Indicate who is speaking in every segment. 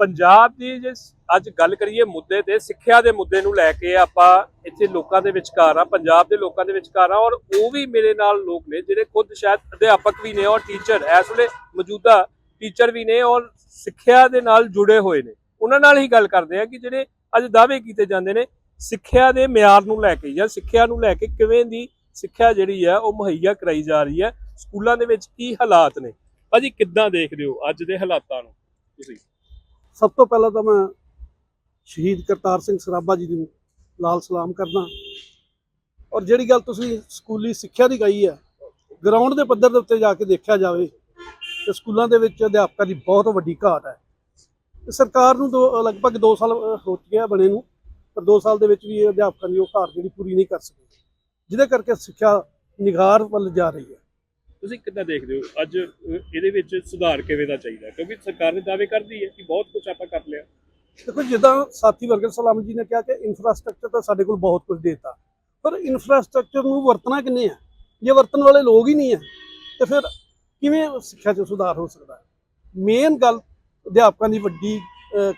Speaker 1: ਪੰਜਾਬ ਦੀ ਜੇ ਅੱਜ ਗੱਲ ਕਰੀਏ ਮੁੱਦੇ ਤੇ, ਸਿੱਖਿਆ ਦੇ ਮੁੱਦੇ ਨੂੰ ਲੈ ਕੇ ਆਪਾਂ ਇੱਥੇ ਲੋਕਾਂ ਦੇ ਵਿਚਕਾਰ ਆ, ਪੰਜਾਬ ਦੇ ਲੋਕਾਂ ਦੇ ਵਿਚਕਾਰ ਆ, ਔਰ ਉਹ ਵੀ ਮੇਰੇ ਨਾਲ ਲੋਕ ਨੇ ਜਿਹੜੇ ਖੁਦ ਸ਼ਾਇਦ ਅਧਿਆਪਕ ਵੀ ਨੇ ਔਰ ਟੀਚਰ ਇਸ ਵੇਲੇ ਮੌਜੂਦਾ ਟੀਚਰ ਵੀ ਨੇ ਔਰ ਸਿੱਖਿਆ ਦੇ ਨਾਲ ਜੁੜੇ ਹੋਏ ਨੇ। ਉਹਨਾਂ ਨਾਲ ਹੀ ਗੱਲ ਕਰਦੇ ਆ ਕਿ ਜਿਹੜੇ ਅੱਜ ਦਾਅਵੇ ਕੀਤੇ ਜਾਂਦੇ ਨੇ, ਸਿੱਖਿਆ ਦੇ ਮਿਆਰ ਨੂੰ ਲੈ ਕੇ ਜਾਂ ਸਿੱਖਿਆ ਨੂੰ ਲੈ ਕੇ ਕਿਵੇਂ ਦੀ ਸਿੱਖਿਆ ਜਿਹੜੀ ਹੈ ਉਹ ਮੁਹੱਈਆ ਕਰਾਈ ਜਾ ਰਹੀ ਹੈ ਸਕੂਲਾਂ ਦੇ ਵਿੱਚ ਕੀ ਹਾਲਾਤ ਨੇ? ਭਾਜੀ, ਕਿੱਦਾਂ ਦੇਖਦੇ ਹੋ ਅੱਜ ਦੇ ਹਾਲਾਤਾਂ ਨੂੰ ਤੁਸੀਂ?
Speaker 2: ਸਭ ਤੋਂ ਪਹਿਲਾਂ ਤਾਂ ਮੈਂ ਸ਼ਹੀਦ ਕਰਤਾਰ ਸਿੰਘ ਸਰਾਭਾ ਜੀ ਨੂੰ ਲਾਲ ਸਲਾਮ ਕਰਦਾ। ਔਰ ਜਿਹੜੀ ਗੱਲ ਤੁਸੀਂ ਸਕੂਲੀ ਸਿੱਖਿਆ ਦੀ ਗਈ ਹੈ ਗਰਾਊਂਡ ਦੇ ਪੱਧਰ ਦੇ ਉੱਤੇ ਜਾ ਕੇ ਦੇਖਿਆ ਜਾਵੇ ਤੇ ਸਕੂਲਾਂ ਦੇ ਵਿੱਚ ਅਧਿਆਪਕਾਂ ਦੀ ਬਹੁਤ ਵੱਡੀ ਘਾਟ ਹੈ। ਸਰਕਾਰ ਨੂੰ ਦੋ ਲਗਭਗ 2 ਸਾਲ ਅਹ, ਹੋ ਚੁੱਕੇ ਬਣੇ ਨੂੰ ਪਰ 2 ਸਾਲ ਦੇ ਵਿੱਚ ਵੀ ਅਧਿਆਪਕਾਂ ਦੀ ਉਹ ਘਾਟ ਜਿਹੜੀ ਪੂਰੀ ਨਹੀਂ ਕਰ ਸਕੀ। ਜਿਹਦੇ ਕਰਕੇ ਸਿੱਖਿਆ ਨਿਗਾਰ ਵੱਲ ਜਾ ਰਹੀ ਹੈ।
Speaker 1: ਤੁਸੀਂ ਕਿੱਦਾਂ ਦੇਖਦੇ ਹੋ? ਅੱਜ ਇਹਦੇ ਵਿੱਚ ਸੁਧਾਰ ਕਿਵੇਂ ਦਾ ਚਾਹੀਦਾ? ਕਿਉਂਕਿ ਸਰਕਾਰ ਨੇ ਦਾਅਵੇ ਕਰਦੀ ਹੈ ਕਿ ਬਹੁਤ ਕੁਝ ਆਪਾਂ ਕਰ ਲਿਆ।
Speaker 2: ਦੇਖੋ, ਜਿੱਦਾਂ ਸਾਥੀ ਵਰਗਰ ਸਲਾਮ ਜੀ ਨੇ ਕਿਹਾ ਕਿ ਇਨਫਰਾਸਟ੍ਰਕਚਰ ਤਾਂ ਸਾਡੇ ਕੋਲ ਬਹੁਤ ਕੁਝ ਦੇਤਾ। ਪਰ ਇਨਫਰਾਸਟ੍ਰਕਚਰ ਨੂੰ ਵਰਤਣਾ ਕਿੰਨੇ ਆ? ਜੇ ਵਰਤਣ ਵਾਲੇ ਲੋਕ ਹੀ ਨਹੀਂ ਆ, ਤੇ ਫਿਰ ਕਿਵੇਂ ਸਿੱਖਿਆ 'ਚ ਸੁਧਾਰ ਹੋ ਸਕਦਾ ਮੇਨ ਗੱਲ ਅਧਿਆਪਕਾਂ ਦੀ ਵੱਡੀ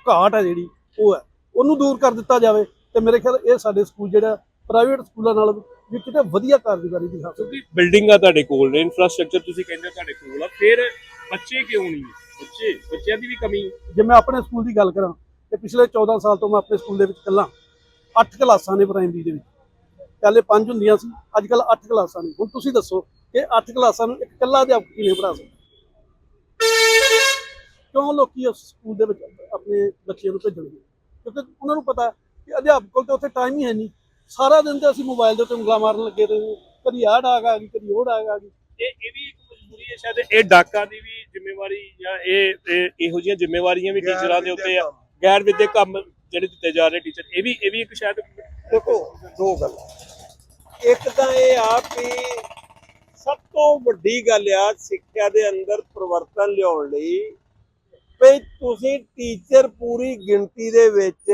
Speaker 2: ਘਾਟ ਹੈ ਜਿਹੜੀ, ਉਹ ਹੈ। ਉਹਨੂੰ ਦੂਰ ਕਰ ਦਿੱਤਾ ਜਾਵੇ, ਤੇ ਮੇਰੇ ਖਿਆਲ ਇਹ ਸਾਡੇ ਸਕੂਲ ਜਿਹੜਾ ਪ੍ਰਾਈਵੇਟ ਸਕੂਲਾਂ ਨਾਲ ਵੀ ਕਿਤੇ ਵਧੀਆ ਕਾਰਗੁਜ਼ਾਰੀ ਦਿਖਾ ਸਕਦੇ
Speaker 1: ਕਿਉਂਕਿ ਬਿਲਡਿੰਗਾਂ ਤੁਹਾਡੇ ਕੋਲ ਨੇ ਇਨਫਰਾਸਟ੍ਰਕਚਰ ਤੁਸੀਂ ਕਹਿੰਦੇ ਹੋ ਤੁਹਾਡੇ ਕੋਲ ਆ ਫਿਰ ਬੱਚੇ ਕਿਉਂ ਨਹੀਂ ਬੱਚੇ ਬੱਚਿਆਂ ਦੀ ਵੀ ਕਮੀ।
Speaker 2: ਜੇ ਮੈਂ ਆਪਣੇ ਸਕੂਲ ਦੀ ਗੱਲ ਕਰਾਂ ਤੇ ਪਿਛਲੇ 14 ਸਾਲ ਤੋਂ ਮੈਂ ਆਪਣੇ ਸਕੂਲ ਦੇ ਵਿੱਚ ਇਕੱਲਾ। 8 ਕਲਾਸਾਂ ਨੇ ਪ੍ਰਾਇਮਰੀ ਦੇ ਵਿੱਚ। ਪਹਿਲੇ 5 ਹੁੰਦੀਆਂ ਸੀ ਅੱਜ ਕੱਲ 8 ਕਲਾਸਾਂ ਨੇ। ਹੁਣ ਤੁਸੀਂ ਦੱਸੋ ਕਿ 8 ਕਲਾਸਾਂ ਨੂੰ ਇੱਕ ਇਕੱਲਾ ਅਧਿਆਪਕ ਕਿਵੇਂ ਪੜ੍ਹਾ ਸਕਦਾ? ਕਿਉਂ ਲੋਕੀ ਉਸ ਸਕੂਲ ਦੇ ਵਿੱਚ ਆਪਣੇ ਬੱਚਿਆਂ ਨੂੰ ਭੇਜਣਗੇ? ਕਿਉਂਕਿ ਉਹਨਾਂ ਨੂੰ ਪਤਾ ਕਿ ਅਧਿਆਪਕ ਕੋਲ ਤੇ ਉੱਥੇ ਟਾਈਮ ਹੀ ਹੈ ਨਹੀਂ। ਸਾਰਾ ਦਿਨ ਤੇ ਅਸੀਂ ਮੋਬਾਈਲ ਦੇ ਉੱਤੇ ਉਂਗਲਾਂ ਮਾਰਨ ਲੱਗੇ ਰਹੇ ਕਦੀ ਆਹ ਡਾਕ ਆ ਗਈ ਕਦੀ ਉਹ ਡਾਕ ਆ ਗਈ।
Speaker 1: ਇਹ ਇਹ ਵੀ ਇੱਕ ਮਜਬੂਰੀ ਹੈ ਸ਼ਾਇਦ ਇਹ ਡਾਕਾ ਦੀ ਵੀ ਜ਼ਿੰਮੇਵਾਰੀ ਜਾਂ ਇਹ ਇਹ- ਇਹੋ ਜਿਹੀਆਂ ਜ਼ਿੰਮੇਵਾਰੀਆਂ ਵੀ ਟੀਚਰਾਂ ਦੇ ਉੱਤੇ ਆ ਗੈਰ ਵਿਦਿਅਕ ਕੰਮ ਜਿਹੜੇ ਦਿੱਤੇ ਜਾ ਰਹੇ ਟੀਚਰ ਇਹ ਵੀ ਇਹ ਵੀ ਇੱਕ ਸ਼ਾਇਦ
Speaker 3: ਦੇਖੋ ਦੋ ਗੱਲਾਂ। ਇੱਕ ਤਾਂ ਇਹ ਆ ਵੀ ਸਭ ਤੋਂ ਵੱਡੀ ਗੱਲ ਆ ਸਿੱਖਿਆ ਦੇ ਅੰਦਰ ਪਰਿਵਰਤਨ ਲਿਆਉਣ ਲਈ ਵੀ ਤੁਸੀਂ ਟੀਚਰ ਪੂਰੀ ਗਿਣਤੀ ਦੇ ਵਿੱਚ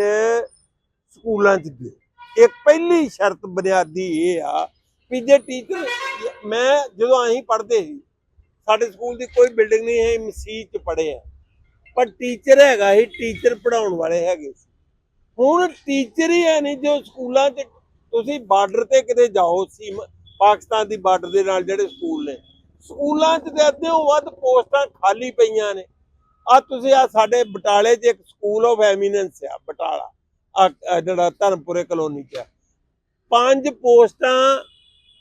Speaker 3: ਸਕੂਲਾਂ 'ਚ ਦਿਓ ਇੱਕ ਪਹਿਲੀ ਸ਼ਰਤ ਬੁਨਿਆਦੀ ਇਹ ਆ ਵੀ ਜੇ ਟੀਚਰ ਮੈਂ ਜਦੋਂ ਅਸੀਂ ਪੜ੍ਹਦੇ ਸੀ, ਸਾਡੇ ਸਕੂਲ ਦੀ ਕੋਈ ਬਿਲਡਿੰਗ ਨਹੀਂ ਹੈ ਮਸੀਤ 'ਚ ਪੜ੍ਹੇ ਆ। ਪਰ ਟੀਚਰ ਹੈਗਾ ਹੀ ਟੀਚਰ ਪੜਾਉਣ ਵਾਲੇ ਹੈਗੇ ਸੀ। ਹੁਣ ਟੀਚਰ ਹੀ ਹੈ ਨਹੀਂ ਜੋ ਸਕੂਲਾਂ 'ਚ, ਤੁਸੀਂ ਬਾਰਡਰ ਤੇ ਕਿਤੇ ਜਾਓ ਸੀ ਪਾਕਿਸਤਾਨ ਦੀ ਬਾਰਡਰ ਦੇ ਨਾਲ ਜਿਹੜੇ ਸਕੂਲ ਨੇ, ਸਕੂਲਾਂ 'ਚ ਤੇ ਅੱਧੇ ਵੱਧ ਪੋਸਟਾਂ ਖਾਲੀ ਪਈਆਂ ਨੇ। ਆ ਤੁਸੀਂ ਆ ਸਾਡੇ ਬਟਾਲੇ 'ਚ ਇੱਕ ਸਕੂਲ ਆਫ ਐਮੀਨੈਂਸ ਆ, ਬਟਾਲਾ। ਜਿਹੜਾ ਧਰਮਪੁਰੇ ਕਲੋਨੀ 'ਚ ਆ। ਪੰਜ ਪੋਸਟਾਂ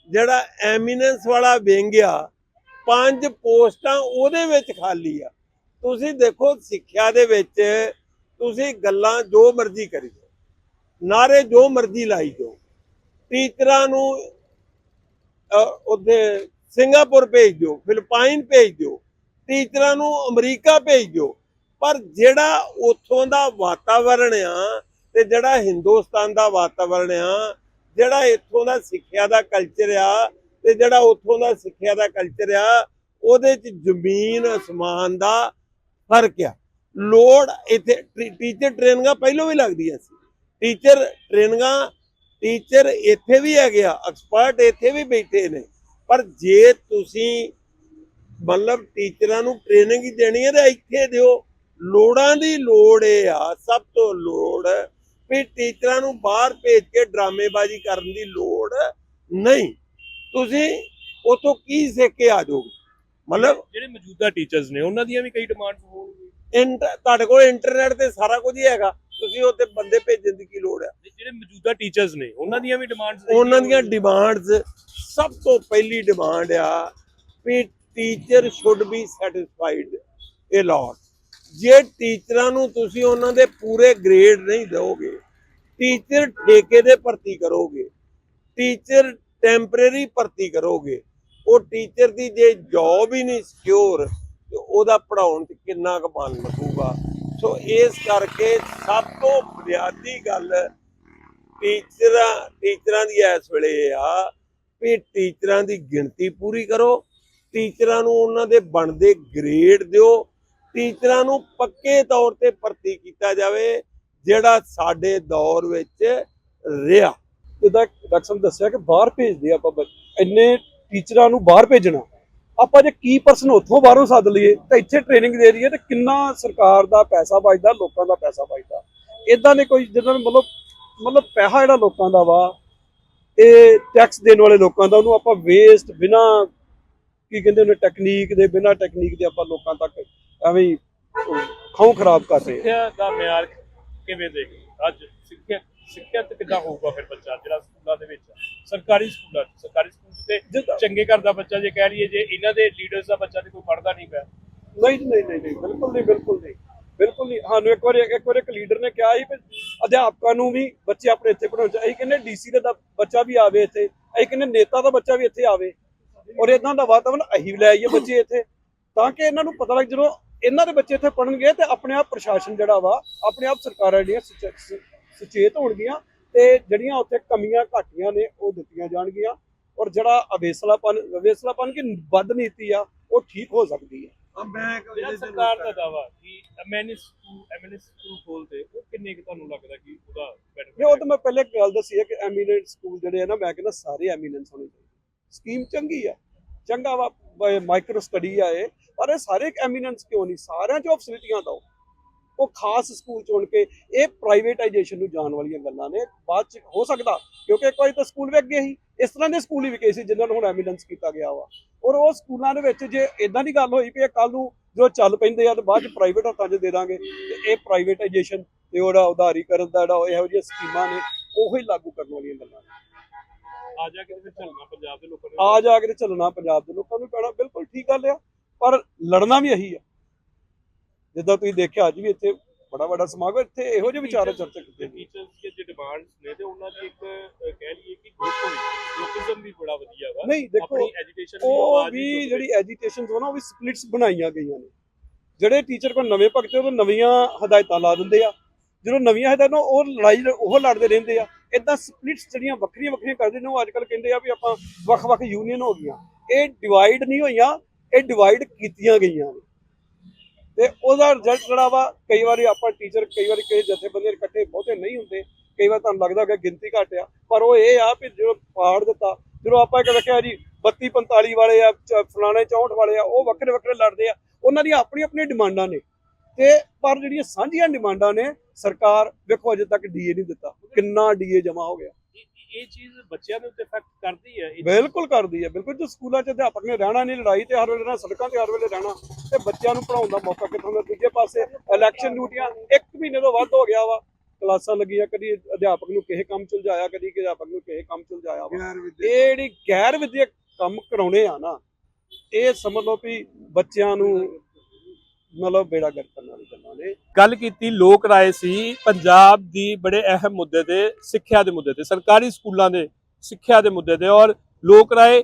Speaker 3: ਜਿਹੜਾ ਐਮੀਨੈਂਸ ਵਾਲਾ ਵਿੰਗ ਪੰਜ ਪੋਸਟਾਂ ਉਹਦੇ ਵਿੱਚ ਖਾਲੀ ਆ। ਤੁਸੀਂ ਦੇਖੋ ਸਿੱਖਿਆ ਦੇ ਵਿੱਚ ਤੁਸੀਂ ਗੱਲਾਂ ਜੋ ਮਰਜ਼ੀ ਕਰੀ ਜਾਓ, ਨਾਰੇ ਜੋ ਮਰਜ਼ੀ ਲਾਈ ਜਾਓ। ਟੀਚਰਾਂ ਨੂੰ ਉਹਦੇ ਸਿੰਗਾਪੁਰ ਭੇਜ ਦਿਓ, ਫਿਲਪਾਈਨ ਭੇਜ ਦਿਓ, ਟੀਚਰਾਂ ਨੂੰ ਅਮਰੀਕਾ ਭੇਜ ਦਿਓ। ਪਰ ਜਿਹੜਾ ਉੱਥੋਂ ਦਾ ਵਾਤਾਵਰਣ ਆ ਤੇ ਜਿਹੜਾ ਹਿੰਦੁਸਤਾਨ ਦਾ ਵਾਤਾਵਰਣ ਆ, ਜਿਹੜਾ ਇੱਥੋਂ ਦਾ ਸਿੱਖਿਆ ਦਾ ਕਲਚਰ ਆ ਤੇ ਜਿਹੜਾ ਉੱਥੋਂ ਦਾ ਸਿੱਖਿਆ ਦਾ ਕਲਚਰ ਆ, ਉਹਦੇ ਚ ਜ਼ਮੀਨ, ਅਸਮਾਨ ਦਾ ਫ਼ਰਕ ਆ। ਲੋੜ ਇੱਥੇ ਟੀਚਰ ਟ੍ਰੇਨਿੰਗਾਂ ਪਹਿਲਾਂ ਵੀ ਲੱਗਦੀਆਂ ਸੀ। ਟੀਚਰ ਟ੍ਰੇਨਿੰਗਾਂ ਟੀਚਰ ਇੱਥੇ ਵੀ ਹੈਗੇ ਆ ਐਕਸਪਰਟ ਇੱਥੇ ਵੀ ਬੈਠੇ ਨੇ। ਪਰ ਜੇ ਤੁਸੀਂ ਮਤਲਬ ਟੀਚਰਾਂ ਨੂੰ ਟ੍ਰੇਨਿੰਗ ਹੀ ਦੇਣੀ ਹੈ ਤਾਂ ਇੱਥੇ ਦਿਓ। ਲੋੜਾਂ ਦੀ ਲੋੜ ਇਹ ਆ, ਸਭ ਤੋਂ ਲੋੜ ਵੀ ਟੀਚਰਾਂ ਨੂੰ ਬਾਹਰ ਭੇਜ ਕੇ ਡਰਾਮੇਬਾਜ਼ੀ ਕਰਨ ਦੀ ਲੋੜ ਨਹੀਂ। ਤੁਸੀਂ ਉਥੋਂ ਕੀ ਸਿੱਖ ਕੇ ਆ ਜਾਓਗੇ? ਮਤਲਬ
Speaker 1: ਜਿਹੜੇ ਮੌਜੂਦਾ ਟੀਚਰਸ ਨੇ ਉਹਨਾਂ ਦੀਆਂ ਵੀ ਕਈ ਡਿਮਾਂਡਸ ਹੋਣਗੀਆਂ।
Speaker 3: ਤੁਹਾਡੇ ਕੋਲ ਇੰਟਰਨੈਟ ਤੇ ਸਾਰਾ ਕੁਝ ਹੀ ਹੈਗਾ ਤੁਸੀਂ ਉੱਥੇ ਬੰਦੇ ਭੇਜਣ ਦੀ ਕੀ ਲੋੜ ਹੈ?
Speaker 1: ਜਿਹੜੇ ਮੌਜੂਦਾ ਟੀਚਰਸ ਨੇ ਉਹਨਾਂ ਦੀਆਂ ਵੀ ਡਿਮਾਂਡਸ
Speaker 3: ਉਹਨਾਂ ਦੀਆਂ ਡਿਮਾਂਡਸ ਸਭ ਤੋਂ ਪਹਿਲੀ ਡਿਮਾਂਡ ਆ ਵੀ ਟੀਚਰ ਸ਼ੁੱਡ ਬੀ ਸੈਟੀਸਫਾਈਡ ਇਹ ਲਾਟ ਜੇ ਟੀਚਰਾਂ ਨੂੰ ਤੁਸੀਂ ਉਹਨਾਂ ਦੇ ਪੂਰੇ ਗ੍ਰੇਡ ਨਹੀਂ ਦਿਓਗੇ ਟੀਚਰ ਠੇਕੇ ਦੇ ਭਰਤੀ ਕਰੋਗੇ, ਟੀਚਰ ਟੈਂਪਰੇਰੀ ਭਰਤੀ ਕਰੋਗੇ, ਉਹ ਟੀਚਰ ਦੀ ਜੇ ਜੌਬ ਹੀ ਨਹੀਂ ਸਿਕਿਉਰ ਤੇ ਉਹਦਾ ਪੜਾਉਣ ਤੇ ਕਿੰਨਾ ਕੁ ਮਨ ਲੱਗੂਗਾ। ਸੋ ਇਸ ਕਰਕੇ ਸਭ ਤੋਂ ਬੁਨਿਆਦੀ ਗੱਲ ਟੀਚਰਾਂ ਟੀਚਰਾਂ ਦੀ ਇਸ ਵੇਲੇ ਇਹ ਆ ਵੀ ਟੀਚਰਾਂ ਦੀ ਗਿਣਤੀ ਪੂਰੀ ਕਰੋ, ਟੀਚਰਾਂ ਨੂੰ ਉਹਨਾਂ ਦੇ ਬਣਦੇ ਗ੍ਰੇਡ ਦਿਓ, ਟੀਚਰਾਂ ਨੂੰ ਪੱਕੇ ਤੌਰ ਤੇ ਭਰਤੀ ਕੀਤਾ ਜਾਵੇ ਜਿਹੜਾ ਸਾਡੇ ਦੌਰ ਵਿੱਚ ਰਿਹਾ।
Speaker 4: ਜਿੱਦਾਂ ਡਾਕਟਰ ਸਾਹਿਬ ਦੱਸਿਆ ਕਿ ਬਾਹਰ ਭੇਜਦੇ ਆਪਾਂ ਇੰਨੇ ਟੀਚਰਾਂ ਨੂੰ ਬਾਹਰ ਭੇਜਣਾ। ਆਪਾਂ ਜੇ ਕੀ ਪਰਸਨ ਉੱਥੋਂ ਬਾਹਰੋਂ ਸੱਦ ਲਈਏ, ਤਾਂ ਇੱਥੇ ਟ੍ਰੇਨਿੰਗ ਦੇ ਦਈਏ ਤੇ ਕਿੰਨਾ ਸਰਕਾਰ ਦਾ ਪੈਸਾ ਬਚਦਾ ਲੋਕਾਂ ਦਾ ਪੈਸਾ ਬਚਦਾ ਇਦਾਂ ਦੇ ਕੋਈ ਜਿੱਦਾਂ ਮਤਲਬ ਮਤਲਬ ਪੈਸਾ ਜਿਹੜਾ ਲੋਕਾਂ ਦਾ ਵਾ, ਇਹ ਟੈਕਸ ਦੇਣ ਵਾਲੇ ਲੋਕਾਂ ਦਾ, ਉਹਨੂੰ ਆਪਾਂ ਵੇਸਟ ਬਿਨਾ ਕੀ ਕਹਿੰਦੇ ਉਹਨੇ ਟੈਕਨੀਕ ਦੇ, ਬਿਨਾ ਟੈਕਨੀਕ ਦੇ ਆਪਾਂ ਲੋਕਾਂ ਤੱਕ ਐਵੇਂ ਹੀ ਖਾਉ ਖਰਾਬ ਕਰ ਰਹੇ ਹਾਂ।
Speaker 1: ਸਿੱਖਿਆ ਦਾ ਮਿਆਰ ਕਿਵੇਂ ਦੇਖ ਅੱਜ ਸਿੱਖਿਆ ਸਿੱਖਿਆ ਤੇ ਕਿੱਦਾਂ ਹੋਊਗਾ ਫਿਰ ਬੱਚਾ? ਜਿਹੜਾ ਸਕੂਲਾਂ ਦੇ ਵਿੱਚ? ਸਰਕਾਰੀ ਸਕੂਲਾਂ 'ਚ। ਸਰਕਾਰੀ ਸਕੂਲ ਤੇ ਚੰਗੇ ਘਰ ਦਾ ਬੱਚਾ ਜੇ ਕਹਿ ਲਈਏ ਜੇ ਇਹਨਾਂ ਦੇ ਲੀਡਰਸ ਦਾ ਬੱਚਾ ਤੇ ਕੋਈ ਪੜਦਾ ਨਹੀਂ ਪਿਆ।
Speaker 4: ਨਹੀਂ ਨਹੀਂ ਨਹੀਂ ਨਹੀਂ ਬਿਲਕੁਲ ਨਹੀਂ ਬਿਲਕੁਲ ਨਹੀਂ। ਬਿਲਕੁਲ ਨਹੀਂ। ਸਾਨੂੰ ਇੱਕ ਵਾਰੀ ਇੱਕ ਵਾਰੀ ਇੱਕ ਲੀਡਰ ਨੇ ਕਿਹਾ ਸੀ ਵੀ ਅਧਿਆਪਕਾਂ ਨੂੰ ਵੀ ਬੱਚੇ ਆਪਣੇ ਇੱਥੇ ਪੜਾਉਣ ਚਾਹੀਦੇ ਅਸੀਂ ਕਹਿੰਦੇ ਡੀਸੀ ਦਾ ਬੱਚਾ ਵੀ ਆਵੇ ਇੱਥੇ। ਅਸੀਂ ਕਹਿੰਦੇ ਨੇਤਾ ਦਾ ਬੱਚਾ ਵੀ ਇੱਥੇ ਆਵੇ। ਔਰ ਇਦਾਂ ਦਾ ਵਾਤਾਵਰਨ ਅਸੀਂ ਲੈ ਆਈਏ ਬੱਚੇ ਇੱਥੇ। ਤਾਂ ਕਿ ਇਹਨਾਂ ਨੂੰ ਪਤਾ ਲੱਗ ਜਦੋਂ ਇਹਨਾਂ ਦੇ ਬੱਚੇ ਇੱਥੇ ਪੜਨਗੇ ਤੇ ਆਪਣੇ ਆਪ ਪ੍ਰਸ਼ਾਸਨ ਜਿਹੜਾ ਵਾ ਆਪਣੇ ਆਪ ਸਰਕਾਰਾਂ ਜਿਹੜੀਆਂ ਸੁਚੇਤ ਹੋਣਗੀਆਂ ਤੇ ਜਿਹੜੀਆਂ ਉੱਥੇ ਕਮੀਆਂ ਘਾਟੀਆਂ ਨੇ ਉਹ ਦਿੱਤੀਆਂ ਜਾਣਗੀਆਂ ਔਰ ਜਿਹੜਾ ਅਵੇਸਲਾਪਨ ਅਵੇਸਲਾਪਨ ਕੀ ਬਦ ਨੀਤੀ ਆ ਉਹ ਠੀਕ ਹੋ ਸਕਦੀ ਹੈ।
Speaker 3: ਆ ਮੈਂ
Speaker 1: ਸਰਕਾਰ ਦਾ ਦਾਵਾ ਕਿ ਐਮਐਨਐਸ ਸਕੂਲ ਐਮਐਨਐਸ ਸਕੂਲ ਖੋਲਦੇ ਉਹ ਕਿੰਨੇ ਕੁ ਤੁਹਾਨੂੰ ਲੱਗਦਾ ਕਿ ਉਹਦਾ
Speaker 4: ਨਹੀਂ ਉਹ ਤਾਂ ਮੈਂ ਪਹਿਲੇ ਗੱਲ ਦੱਸੀ ਹੈ ਕਿ ਐਮੀਨੈਂਟ ਸਕੂਲ ਜਿਹੜੇ ਆ ਨਾ ਮੈਂ ਕਹਿੰਦਾ ਸਾਰੇ ਐਮੀਨੈਂਸ ਹੋਣੇ ਚਾਹੀਦੇ। ਸਕੀਮ ਚੰਗੀ ਆ। ਚੰਗਾ ਵਾ ਮਾਈਕਰੋ ਸਟੱਡੀ ਆ ਇਹ। ਪਰ ਇਹ ਸਾਰੇ ਐਮੀਨੈਂਸ ਕਿਉਂ ਨਹੀਂ? ਸਾਰਿਆਂ 'ਚ ਫੈਸਿਲਿਟੀਆਂ ਦਿਓ ਉਹ। ਖਾਸ ਸਕੂਲ ਚੁਣ ਕੇ ਇਹ ਪ੍ਰਾਈਵੇਟਾਈਜੇਸ਼ਨ ਨੂੰ ਜਾਣ ਵਾਲੀਆਂ ਗੱਲਾਂ ਨੇ। ਬਾਅਦ ਚ ਹੋ ਸਕਦਾ ਕਿਉਂਕਿ ਇੱਕ ਵਾਰੀ ਤਾਂ ਸਕੂਲ ਵੀ ਅੱਗੇ ਸੀ। ਇਸ ਤਰ੍ਹਾਂ ਦੇ ਸਕੂਲ ਹੀ ਵਿਕੇ ਸੀ ਜਿਨ੍ਹਾਂ ਨੂੰ ਹੁਣ ਐਮੀਨੈਂਸ ਕੀਤਾ ਗਿਆ ਵਾ। ਔਰ ਉਹ ਸਕੂਲਾਂ ਦੇ ਵਿੱਚ ਜੇ ਇਦਾਂ ਦੀ ਗੱਲ ਹੋਈ ਵੀ ਕੱਲ ਨੂੰ ਜੋ ਚੱਲ ਪੈਂਦੇ ਆ ਤੇ ਬਾਅਦ ਚ ਪ੍ਰਾਈਵੇਟ ਹੱਥਾਂ 'ਚ ਦੇ ਦਾਂਗੇ ਤੇ ਇਹ ਪ੍ਰਾਈਵੇਟਾਈਜੇਸ਼ਨ ਤੇ ਉਹਦਾ ਉਧਾਰੀਕਰਨ ਦਾ ਜਿਹੜਾ ਇਹੋ ਜਿਹੀਆਂ ਸਕੀਮਾਂ ਨੇ ਉਹੀ ਲਾਗੂ ਕਰਨ ਵਾਲੀਆਂ ਗੱਲਾਂ ਨੇ।
Speaker 1: ਆ ਜਾ ਕੇ ਫਿਰ ਚੱਲਣਾ ਪੰਜਾਬ ਦੇ ਲੋਕਾਂ ਨੇ
Speaker 4: ਆ ਜਾ ਕੇ ਤੇ ਚੱਲਣਾ ਪੰਜਾਬ ਦੇ ਲੋਕਾਂ ਨੂੰ ਪੈਣਾ। ਬਿਲਕੁਲ ਠੀਕ ਗੱਲ ਆ। ਪਰ ਲੜਨਾ ਵੀ ਇਹੀ ਆ। ਜਿੱਦਾਂ ਤੁਸੀਂ ਦੇਖਿਆ ਅੱਜ ਵੀ ਇੱਥੇ ਬੜਾ ਵੱਡਾ ਸਮਾਗਮ ਇੱਥੇ ਇਹੋ ਜਿਹੇ ਵਿਚਾਰ ਚਰਚਾ ਕੀਤੇ ਗਏ
Speaker 1: ਟੀਚਰਸ ਦੇ ਜਿਹੜੇ ਡਿਮਾਂਡਸ ਨੇ ਤੇ ਉਹਨਾਂ ਦੀ ਇੱਕ ਕਹਿ ਲਈਏ ਕਿ ਗਰੁੱਪ ਹੋਈ। ਲੋਕਿਜ਼ਮ ਵੀ ਬੜਾ ਵਧੀਆ ਵਾ।
Speaker 4: ਨਹੀਂ ਦੇਖੋ
Speaker 1: ਆਪਣੀ ਐਜੀਟੇਸ਼ਨ
Speaker 4: ਉਹ ਵੀ ਜਿਹੜੀ ਐਜੀਟੇਸ਼ਨ ਨਾ ਉਹ ਵੀ ਸਪਲਿਟਸ ਬਣਾਈਆਂ ਗਈਆਂ ਨੇ। ਜਿਹੜੇ ਟੀਚਰ ਕੋਲ ਨਵੇਂ ਭਗਤੇ ਉਹ ਨਵੀਆਂ ਹਦਾਇਤਾਂ ਲਾ ਦਿੰਦੇ ਆ। ਜਦੋਂ ਨਵੀਆਂ ਹਦਾਇਤਾਂ ਉਹ ਲੜਾਈ ਉਹ ਲੜਦੇ ਰਹਿੰਦੇ ਆ। ਇਦਾਂ ਸਪਲਿਟਸ ਜਿਹੜੀਆਂ ਵੱਖਰੀਆਂ ਵੱਖਰੀਆਂ ਕਰਦੇ ਨੇ ਉਹ ਅੱਜ ਕੱਲ ਕਹਿੰਦੇ ਆ ਵੀ ਆਪਾਂ ਵੱਖ-ਵੱਖ ਯੂਨੀਅਨ ਹੋ ਗਈਆਂ। ਇਹ ਡਿਵਾਈਡ ਨਹੀਂ ਹੋਈਆਂ ਇਹ ਡਿਵਾਈਡ ਕੀਤੀਆਂ ਗਈਆਂ ਨੇ। ਤੇ ਉਹਦਾ ਰਿਜ਼ਲਟ ਜਿਹੜਾ ਵਾ, ਕਈ ਵਾਰੀ ਆਪਾਂ ਟੀਚਰ ਕਈ ਵਾਰੀ ਕਈ ਜਥੇਬੰਦੀਆਂ ਇਕੱਠੇ ਬਹੁਤੇ ਨਹੀਂ ਹੁੰਦੇ। ਕਈ ਵਾਰ ਤੁਹਾਨੂੰ ਲੱਗਦਾ ਕਿ ਗਿਣਤੀ ਘੱਟ ਆ। ਪਰ ਉਹ ਇਹ ਆ ਵੀ ਜਦੋਂ ਪਾੜ ਦਿੱਤਾ ਜਦੋਂ ਆਪਾਂ ਇੱਕ ਦੇਖਿਆ ਜੀ 32 45 ਵਾਲੇ ਆ, ਚ- ਫਲਾਣੇ 64 ਵਾਲੇ ਆ, ਉਹ ਵੱਖਰੇ ਵੱਖਰੇ ਲੜਦੇ ਆ। ਉਹਨਾਂ ਦੀਆਂ ਆਪਣੀ ਆਪਣੀ ਡਿਮਾਂਡਾਂ ਨੇ। ਤੇ ਪਰ ਜਿਹੜੀਆਂ ਸਾਂਝੀਆਂ ਡਿਮਾਂਡਾਂ ਨੇ, ਸਰਕਾਰ ਵੇਖੋ ਅਜੇ ਤੱਕ ਡੀਏ ਨਹੀਂ ਦਿੱਤਾ। ਕਿੰਨਾ ਡੀਏ ਜਮਾ ਹੋ ਗਿਆ।
Speaker 1: ਇਹ ਚੀਜ਼ ਬੱਚਿਆਂ ਦੇ ਉੱਤੇ ਇਫੈਕਟ ਕਰਦੀ ਹੈ
Speaker 4: ਬਿਲਕੁਲ ਕਰਦੀ ਹੈ ਬਿਲਕੁਲ। ਜੋ ਸਕੂਲਾਂ 'ਚ ਅਧਿਆਪਕ ਨੇ ਰਹਿਣਾ ਨਹੀਂ ਲੜਾਈ ਤੇ ਹਰ ਵੇਲੇ ਰਹਿਣਾ ਸੜਕਾਂ ਤੇ ਹਰ ਵੇਲੇ ਰਹਿਣਾ ਤੇ ਬੱਚਿਆਂ ਨੂੰ ਪੜਾਉਣ ਦਾ ਮੌਕਾ ਕਿੱਥੋਂ ਦਾ ਦੂਜੇ ਪਾਸੇ ਇਲੈਕਸ਼ਨ ਡਿਊਟੀਆਂ ਇੱਕ ਮਹੀਨੇ ਤੋਂ ਵੱਧ ਹੋ ਗਿਆ ਵਾ। ਕਲਾਸਾਂ ਲੱਗੀਆਂ ਕਦੀ ਅਧਿਆਪਕ ਨੂੰ ਕਿਸੇ ਕੰਮ ਚ ਉਲਝਾਇਆ ਕਦੀ ਅਧਿਆਪਕ ਨੂੰ ਕਿਸੇ ਕੰਮ ਚ ਉਲਝਾਇਆ ਵਾ। ਇਹ ਜਿਹੜੀ ਗੈਰ ਵਿਦਿਅਕ ਕੰਮ ਕਰਾਉਣੇ ਆ ਨਾ ਇਹ ਸਮਝ ਲਓ ਵੀ ਬੱਚਿਆਂ ਨੂੰ ਮਤਲਬ ਬੇੜਾ ਗਰਕ ਕਰਨ ਵਾਲੀ ਗੱਲਾਂ ਨੇ।
Speaker 1: ਗੱਲ ਕੀਤੀ, ਲੋਕ ਰਾਏ ਸੀ, ਪੰਜਾਬ ਦੀ ਬੜੇ ਅਹਿਮ ਮੁੱਦੇ ਤੇ, ਸਿੱਖਿਆ ਦੇ ਮੁੱਦੇ ਤੇ, ਸਰਕਾਰੀ ਸਕੂਲਾਂ ਦੇ ਸਿੱਖਿਆ ਦੇ ਮੁੱਦੇ ਤੇ ਔਰ ਲੋਕ ਰਾਏ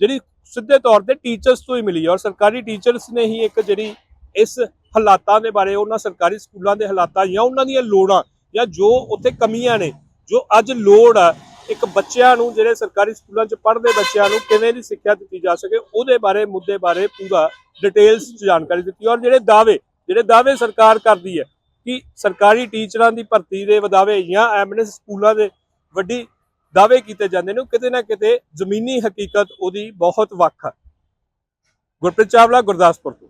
Speaker 1: ਜਿਹੜੀ ਸਿੱਧੇ ਤੌਰ ਤੇ ਟੀਚਰਸ ਤੋਂ ਹੀ ਮਿਲੀ ਔਰ ਸਰਕਾਰੀ ਟੀਚਰਸ ਨੇ ਹੀ ਇੱਕ ਜਿਹੜੀ ਇਸ ਹਾਲਾਤਾਂ ਦੇ ਬਾਰੇ, ਉਹਨਾਂ ਸਰਕਾਰੀ ਸਕੂਲਾਂ ਦੇ ਹਾਲਾਤਾਂ ਜਾਂ ਉਹਨਾਂ ਦੀਆਂ ਲੋੜਾਂ ਜਾਂ ਜੋ ਉੱਥੇ ਕਮੀਆਂ ਨੇ, ਜੋ ਅੱਜ ਲੋੜ ਆ, ਇੱਕ ਬੱਚਿਆਂ ਨੂੰ ਜਿਹੜੇ ਸਰਕਾਰੀ ਸਕੂਲਾਂ 'ਚ ਪੜ੍ਹਦੇ ਬੱਚਿਆਂ ਨੂੰ ਕਿਵੇਂ ਦੀ ਸਿੱਖਿਆ ਦਿੱਤੀ ਜਾ ਸਕੇ, ਉਹਦੇ ਬਾਰੇ, ਮੁੱਦੇ ਬਾਰੇ ਪੂਰਾ ਡਿਟੇਲਸ 'ਚ ਜਾਣਕਾਰੀ ਦਿੱਤੀ ਔਰ ਜਿਹੜੇ ਦਾਅਵੇ ਜਿਹੜੇ ਦਾਅਵੇ ਸਰਕਾਰ ਕਰਦੀ ਹੈ ਕਿ ਸਰਕਾਰੀ ਟੀਚਰਾਂ ਦੀ ਭਰਤੀ ਦੇ ਵਧਾਵੇ ਜਾਂ ਐਮਐਨਐਸ ਸਕੂਲਾਂ ਦੇ ਵੱਡੀ ਦਾਅਵੇ ਕੀਤੇ ਜਾਂਦੇ ਨੇ, ਉਹ ਕਿਤੇ ਨਾ ਕਿਤੇ ਜ਼ਮੀਨੀ ਹਕੀਕਤ ਉਹਦੀ ਬਹੁਤ ਵੱਖ ਹੈ ਗੁਰਪ੍ਰੀਤ ਚਾਵਲਾ, ਗੁਰਦਾਸਪੁਰ ਤੋਂ।